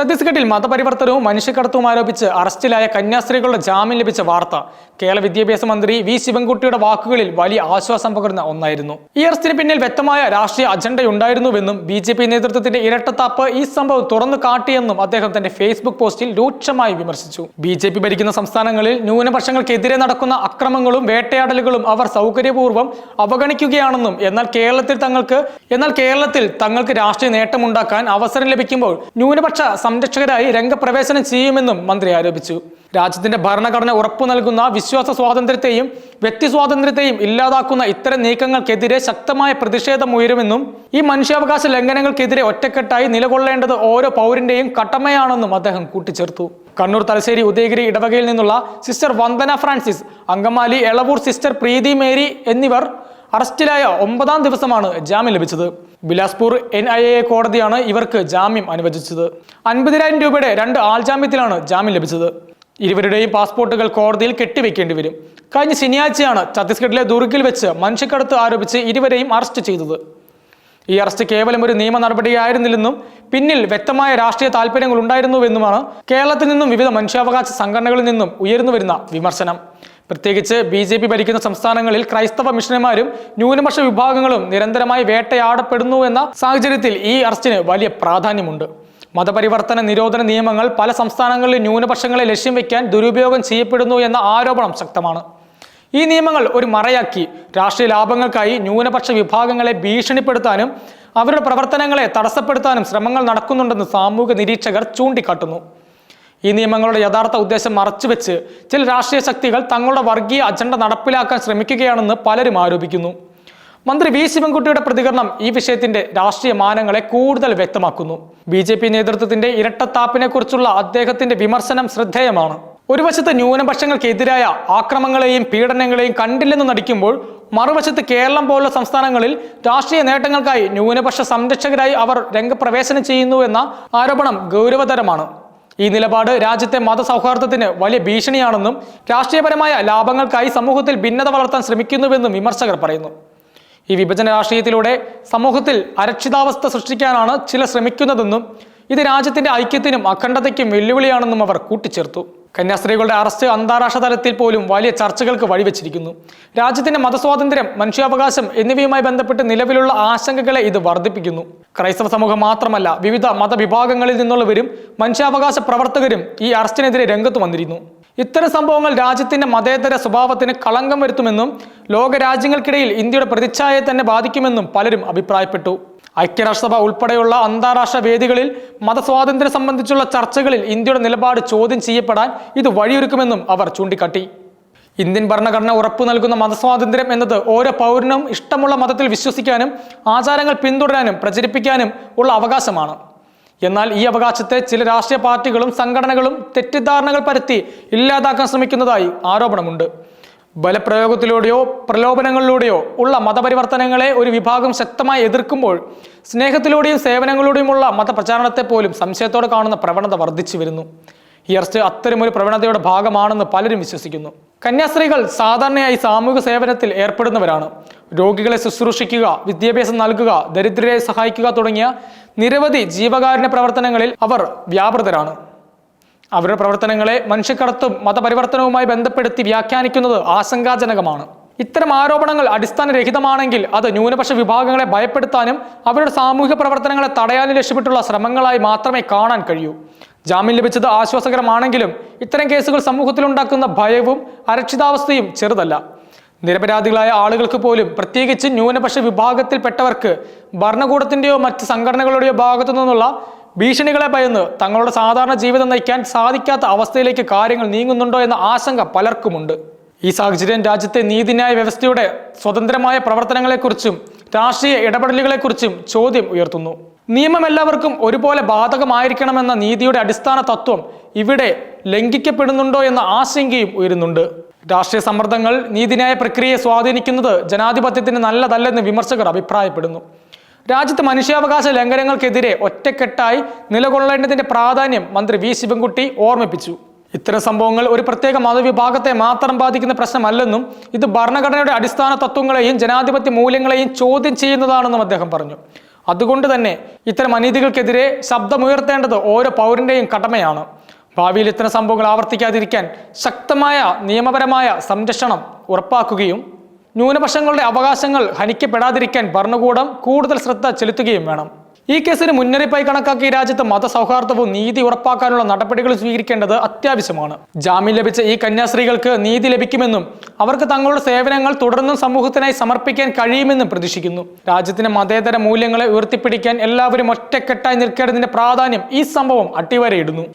ഛത്തീസ്ഗഡിൽ മതപരിവർത്തനവും മനുഷ്യക്കടത്തവും ആരോപിച്ച് അറസ്റ്റിലായ കന്യാസ്ത്രീകളുടെ ജാമ്യം ലഭിച്ച വാർത്ത കേരള വിദ്യാഭ്യാസ മന്ത്രി വി. ശിവൻകുട്ടിയുടെ വാക്കുകളിൽ വലിയ ആശ്വാസം പകരുന്ന ഒന്നായിരുന്നു. ഈ അറസ്റ്റിന് പിന്നിൽ വ്യക്തമായ രാഷ്ട്രീയ അജണ്ടയുണ്ടായിരുന്നുവെന്നും ബി ജെ പി നേതൃത്വത്തിന്റെ ഇരട്ടത്താപ്പ് ഈ സംഭവം തുറന്നു കാട്ടിയെന്നും അദ്ദേഹം തന്റെ ഫേസ്ബുക്ക് പോസ്റ്റിൽ രൂക്ഷമായി വിമർശിച്ചു. ബി ജെ പി ഭരിക്കുന്ന സംസ്ഥാനങ്ങളിൽ ന്യൂനപക്ഷങ്ങൾക്കെതിരെ നടക്കുന്ന അക്രമങ്ങളും വേട്ടയാടലുകളും അവർ സൗകര്യപൂർവം അവഗണിക്കുകയാണെന്നും എന്നാൽ കേരളത്തിൽ തങ്ങൾക്ക് എന്നാൽ കേരളത്തിൽ തങ്ങൾക്ക് രാഷ്ട്രീയ നേട്ടമുണ്ടാക്കാൻ അവസരം ലഭിക്കുമ്പോൾ ന്യൂനപക്ഷ സംരക്ഷകരായി രംഗപ്രവേശനം ചെയ്യുമെന്നും മന്ത്രി ആരോപിച്ചു. രാജ്യത്തിന്റെ ഭരണഘടന ഉറപ്പു നൽകുന്ന വിശ്വാസ സ്വാതന്ത്ര്യത്തെയും വ്യക്തി സ്വാതന്ത്ര്യത്തെയും ഇല്ലാതാക്കുന്ന ഇത്തരം നീക്കങ്ങൾക്കെതിരെ ശക്തമായ പ്രതിഷേധം ഉയരുമെന്നും ഈ മനുഷ്യാവകാശ ലംഘനങ്ങൾക്കെതിരെ ഒറ്റക്കെട്ടായി നിലകൊള്ളേണ്ടത് ഓരോ പൗരന്റെയും കടമയാണെന്നും അദ്ദേഹം കൂട്ടിച്ചേർത്തു. കണ്ണൂർ തലശ്ശേരി ഉദയഗിരി ഇടവകയിൽ നിന്നുള്ള sister Vandana Francis Angamaly Elavoor sister Preethi Mary എന്നിവർ അറസ്റ്റിലായ ഒമ്പതാം ദിവസമാണ് ജാമ്യം ലഭിച്ചത്. ബിലാസ്പൂർ എൻ ഐ എ കോടതിയാണ് ഇവർക്ക് ജാമ്യം അനുവദിച്ചത്. അൻപതിനായിരം രൂപയുടെ രണ്ട് ആൾജാമ്യത്തിലാണ് ജാമ്യം ലഭിച്ചത്. ഇരുവരുടെയും പാസ്പോർട്ടുകൾ കോടതിയിൽ കെട്ടിവെക്കേണ്ടി വരും. കഴിഞ്ഞ ശനിയാഴ്ചയാണ് ഛത്തീസ്ഗഡിലെ ദുർഗിൽ വെച്ച് മനുഷ്യക്കടത്ത് ആരോപിച്ച് ഇരുവരെയും അറസ്റ്റ് ചെയ്തത്. ഈ അറസ്റ്റ് കേവലം ഒരു നിയമ നടപടിയായിരുന്നില്ലെന്നും പിന്നിൽ വ്യക്തമായ രാഷ്ട്രീയ താല്പര്യങ്ങൾ ഉണ്ടായിരുന്നുവെന്നുമാണ് കേരളത്തിൽ നിന്നും വിവിധ മനുഷ്യാവകാശ സംഘടനകളിൽ നിന്നും ഉയർന്നു വരുന്ന വിമർശനം. പ്രത്യേകിച്ച് ബി ജെ പി ഭരിക്കുന്ന സംസ്ഥാനങ്ങളിൽ ക്രൈസ്തവ മിഷണന്മാരും ന്യൂനപക്ഷ വിഭാഗങ്ങളും നിരന്തരമായി വേട്ടയാടപ്പെടുന്നു എന്ന സാഹചര്യത്തിൽ ഈ അറസ്റ്റിന് വലിയ പ്രാധാന്യമുണ്ട്. മതപരിവർത്തന നിരോധന നിയമങ്ങൾ പല സംസ്ഥാനങ്ങളിലും ന്യൂനപക്ഷങ്ങളെ ലക്ഷ്യം വയ്ക്കാൻ ദുരുപയോഗം ചെയ്യപ്പെടുന്നു എന്ന ആരോപണം ശക്തമാണ്. ഈ നിയമങ്ങൾ ഒരു മറയാക്കി രാഷ്ട്രീയ ലാഭങ്ങൾക്കായി ന്യൂനപക്ഷ വിഭാഗങ്ങളെ ഭീഷണിപ്പെടുത്താനും അവരുടെ പ്രവർത്തനങ്ങളെ തടസ്സപ്പെടുത്താനും ശ്രമങ്ങൾ നടക്കുന്നുണ്ടെന്ന് സാമൂഹിക നിരീക്ഷകർ ചൂണ്ടിക്കാട്ടുന്നു. ഈ നിയമങ്ങളുടെ യഥാർത്ഥ ഉദ്ദേശം മറച്ചുവെച്ച് ചില രാഷ്ട്രീയ ശക്തികൾ തങ്ങളുടെ വർഗീയ അജണ്ട നടപ്പിലാക്കാൻ ശ്രമിക്കുകയാണെന്ന് പലരും ആരോപിക്കുന്നു. മന്ത്രി വി ശിവൻകുട്ടിയുടെ പ്രതികരണം ഈ വിഷയത്തിന്റെ രാഷ്ട്രീയ മാനങ്ങളെ കൂടുതൽ വ്യക്തമാക്കുന്നു. ബി ജെ പി നേതൃത്വത്തിന്റെ ഇരട്ടത്താപ്പിനെ കുറിച്ചുള്ള അദ്ദേഹത്തിന്റെ വിമർശനം ശ്രദ്ധേയമാണ്. ഒരു വശത്ത് ന്യൂനപക്ഷങ്ങൾക്കെതിരായ ആക്രമങ്ങളെയും പീഡനങ്ങളെയും കണ്ടില്ലെന്ന് നടിക്കുമ്പോൾ മറുവശത്ത് കേരളം പോലുള്ള സംസ്ഥാനങ്ങളിൽ രാഷ്ട്രീയ നേട്ടങ്ങൾക്കായി ന്യൂനപക്ഷ സംരക്ഷകരായി അവർ രംഗപ്രവേശനം ചെയ്യുന്നു എന്ന ആരോപണം ഗൗരവതരമാണ്. ഈ നിലപാട് രാജ്യത്തെ മതസൗഹാർദ്ദത്തിന് വലിയ ഭീഷണിയാണെന്നും രാഷ്ട്രീയപരമായ ലാഭങ്ങൾക്കായി സമൂഹത്തിൽ ഭിന്നത വളർത്താൻ ശ്രമിക്കുന്നുവെന്നും വിമർശകർ പറയുന്നു. ഈ വിഭജന രാഷ്ട്രീയത്തിലൂടെ സമൂഹത്തിൽ അരക്ഷിതാവസ്ഥ സൃഷ്ടിക്കാനാണ് ചില ശ്രമിക്കുന്നതെന്നും ഇത് രാജ്യത്തിന്റെ ഐക്യത്തിനും അഖണ്ഡതയ്ക്കും വെല്ലുവിളിയാണെന്നും അവർ കൂട്ടിച്ചേർത്തു. കന്യാസ്ത്രീകളുടെ അറസ്റ്റ് അന്താരാഷ്ട്ര തലത്തിൽ പോലും വലിയ ചർച്ചകൾക്ക് വഴിവെച്ചിരിക്കുന്നു. രാജ്യത്തിന്റെ മതസ്വാതന്ത്ര്യം മനുഷ്യാവകാശം എന്നിവയുമായി ബന്ധപ്പെട്ട് നിലവിലുള്ള ആശങ്കകളെ ഇത് വർദ്ധിപ്പിക്കുന്നു. ക്രൈസ്തവ സമൂഹം മാത്രമല്ല വിവിധ മതവിഭാഗങ്ങളിൽ നിന്നുള്ളവരും മനുഷ്യാവകാശ പ്രവർത്തകരും ഈ അറസ്റ്റിനെതിരെ രംഗത്ത് വന്നിരുന്നു. ഇത്തരം സംഭവങ്ങൾ രാജ്യത്തിന്റെ മതേതര സ്വഭാവത്തിന് കളങ്കം വരുത്തുമെന്നും ലോകരാജ്യങ്ങൾക്കിടയിൽ ഇന്ത്യയുടെ പ്രതിച്ഛായയെ തന്നെ ബാധിക്കുമെന്നും പലരും അഭിപ്രായപ്പെട്ടു. ഐക്യരാഷ്ട്രസഭ ഉൾപ്പെടെയുള്ള അന്താരാഷ്ട്ര വേദികളിൽ മതസ്വാതന്ത്ര്യം സംബന്ധിച്ചുള്ള ചർച്ചകളിൽ ഇന്ത്യയുടെ നിലപാട് ചോദ്യം ചെയ്യപ്പെടാൻ ഇത് വഴിയൊരുക്കുമെന്നും അവർ ചൂണ്ടിക്കാട്ടി. ഇന്ത്യൻ ഭരണഘടന ഉറപ്പു നൽകുന്ന മതസ്വാതന്ത്ര്യം എന്നത് ഓരോ പൗരനും ഇഷ്ടമുള്ള മതത്തിൽ വിശ്വസിക്കാനും ആചാരങ്ങൾ പിന്തുടരാനും പ്രചരിപ്പിക്കാനും ഉള്ള അവകാശമാണ്. എന്നാൽ ഈ അവകാശത്തെ ചില രാഷ്ട്രീയ പാർട്ടികളും സംഘടനകളും തെറ്റിദ്ധാരണകൾ പരത്തി ഇല്ലാതാക്കാൻ ശ്രമിക്കുന്നതായി ആരോപണമുണ്ട്. ബലപ്രയോഗത്തിലൂടെയോ പ്രലോഭനങ്ങളിലൂടെയോ ഉള്ള മതപരിവർത്തനങ്ങളെ ഒരു വിഭാഗം ശക്തമായി എതിർക്കുമ്പോൾ സ്നേഹത്തിലൂടെയും സേവനങ്ങളിലൂടെയുമുള്ള മതപ്രചാരണത്തെ പോലും സംശയത്തോടെ കാണുന്ന പ്രവണത വർദ്ധിച്ചു വരുന്നു. ഈ അറസ്റ്റ് അത്തരമൊരു പ്രവണതയുടെ ഭാഗമാണെന്ന് പലരും വിശ്വസിക്കുന്നു. കന്യാസ്ത്രീകൾ സാധാരണയായി സാമൂഹിക സേവനത്തിൽ ഏർപ്പെടുന്നവരാണ്. രോഗികളെ ശുശ്രൂഷിക്കുക വിദ്യാഭ്യാസം നൽകുക ദരിദ്രരെ സഹായിക്കുക തുടങ്ങിയ നിരവധി ജീവകാരുണ്യ പ്രവർത്തനങ്ങളിൽ അവർ വ്യാപൃതരാണ്. അവരുടെ പ്രവർത്തനങ്ങളെ മനുഷ്യക്കടത്തും മതപരിവർത്തനവുമായി ബന്ധപ്പെടുത്തി വ്യാഖ്യാനിക്കുന്നത് ആശങ്കാജനകമാണ്. ഇത്തരം ആരോപണങ്ങൾ അടിസ്ഥാനരഹിതമാണെങ്കിൽ അത് ന്യൂനപക്ഷ വിഭാഗങ്ങളെ ഭയപ്പെടുത്താനും അവരുടെ സാമൂഹിക പ്രവർത്തനങ്ങളെ തടയാനും ലക്ഷ്യമിട്ടുള്ള ശ്രമങ്ങളായി മാത്രമേ കാണാൻ കഴിയൂ. ജാമ്യം ലഭിച്ചത് ആശ്വാസകരമാണെങ്കിലും ഇത്തരം കേസുകൾ സമൂഹത്തിലുണ്ടാക്കുന്ന ഭയവും അരക്ഷിതാവസ്ഥയും ചെറുതല്ല. നിരപരാധികളായ ആളുകൾക്ക് പോലും പ്രത്യേകിച്ച് ന്യൂനപക്ഷ വിഭാഗത്തിൽപ്പെട്ടവർക്ക് ഭരണകൂടത്തിന്റെയോ മറ്റ് സംഘടനകളുടെയോ ഭാഗത്തു നിന്നുള്ള ഭീഷണികളെ ഭയന്ന് തങ്ങളുടെ സാധാരണ ജീവിതം നയിക്കാൻ സാധിക്കാത്ത അവസ്ഥയിലേക്ക് കാര്യങ്ങൾ നീങ്ങുന്നുണ്ടോ എന്ന ആശങ്ക പലർക്കുമുണ്ട്. ഈ സാഹചര്യം രാജ്യത്തെ നീതിന്യായ വ്യവസ്ഥയുടെ സ്വതന്ത്രമായ പ്രവർത്തനങ്ങളെക്കുറിച്ചും രാഷ്ട്രീയ ഇടപെടലുകളെക്കുറിച്ചും ചോദ്യം ഉയർത്തുന്നു. നിയമം എല്ലാവർക്കും ഒരുപോലെ ബാധകമായിരിക്കണമെന്ന നീതിയുടെ അടിസ്ഥാന തത്വം ഇവിടെ ലംഘിക്കപ്പെടുന്നുണ്ടോ എന്ന ആശങ്കയും ഉയരുന്നുണ്ട്. രാഷ്ട്രീയ സമ്മർദ്ദങ്ങൾ നീതിന്യായ പ്രക്രിയയെ സ്വാധീനിക്കുന്നത് ജനാധിപത്യത്തിന് നല്ലതല്ലെന്ന് വിമർശകർ അഭിപ്രായപ്പെടുന്നു. രാജ്യത്ത് മനുഷ്യാവകാശ ലംഘനങ്ങൾക്കെതിരെ ഒറ്റക്കെട്ടായി നിലകൊള്ളേണ്ടതിന്റെ പ്രാധാന്യം മന്ത്രി വി. ശിവൻകുട്ടി ഓർമ്മിപ്പിച്ചു. ഇത്തരം സംഭവങ്ങൾ ഒരു പ്രത്യേക മതവിഭാഗത്തെ മാത്രം ബാധിക്കുന്ന പ്രശ്നമല്ലെന്നും ഇത് ഭരണഘടനയുടെ അടിസ്ഥാന തത്വങ്ങളെയും ജനാധിപത്യ മൂല്യങ്ങളെയും ചോദ്യം ചെയ്യുന്നതാണെന്നും അദ്ദേഹം പറഞ്ഞു. അതുകൊണ്ട് തന്നെ ഇത്തരം അനീതികൾക്കെതിരെ ശബ്ദമുയർത്തേണ്ടത് ഓരോ പൗരന്റെയും കടമയാണ്. ഭാവിയിൽ ഇത്തരം സംഭവങ്ങൾ ആവർത്തിക്കാതിരിക്കാൻ ശക്തമായ നിയമപരമായ സംരക്ഷണം ഉറപ്പാക്കുകയും ന്യൂനപക്ഷങ്ങളുടെ അവകാശങ്ങൾ ഹനിക്കപ്പെടാതിരിക്കാൻ ഭരണകൂടം കൂടുതൽ ശ്രദ്ധ ചെലുത്തുകയും വേണം. ഈ കേസിന് മുന്നറിയിപ്പായി കണക്കാക്കി രാജ്യത്ത് മതസൗഹാർദ്ദവും നീതി ഉറപ്പാക്കാനുള്ള നടപടികൾ സ്വീകരിക്കേണ്ടത് അത്യാവശ്യമാണ്. ജാമ്യം ലഭിച്ച ഈ കന്യാസ്ത്രീകൾക്ക് നീതി ലഭിക്കുമെന്നും അവർക്ക് തങ്ങളുടെ സേവനങ്ങൾ തുടർന്നും സമൂഹത്തിനായി സമർപ്പിക്കാൻ കഴിയുമെന്നും പ്രതീക്ഷിക്കുന്നു. രാജ്യത്തിന്റെ മതേതര മൂല്യങ്ങളെ ഉയർത്തിപ്പിടിക്കാൻ എല്ലാവരും ഒറ്റക്കെട്ടായി നിൽക്കേണ്ടതിന്റെ പ്രാധാന്യം ഈ സംഭവം അട്ടിവരയിടുന്നു.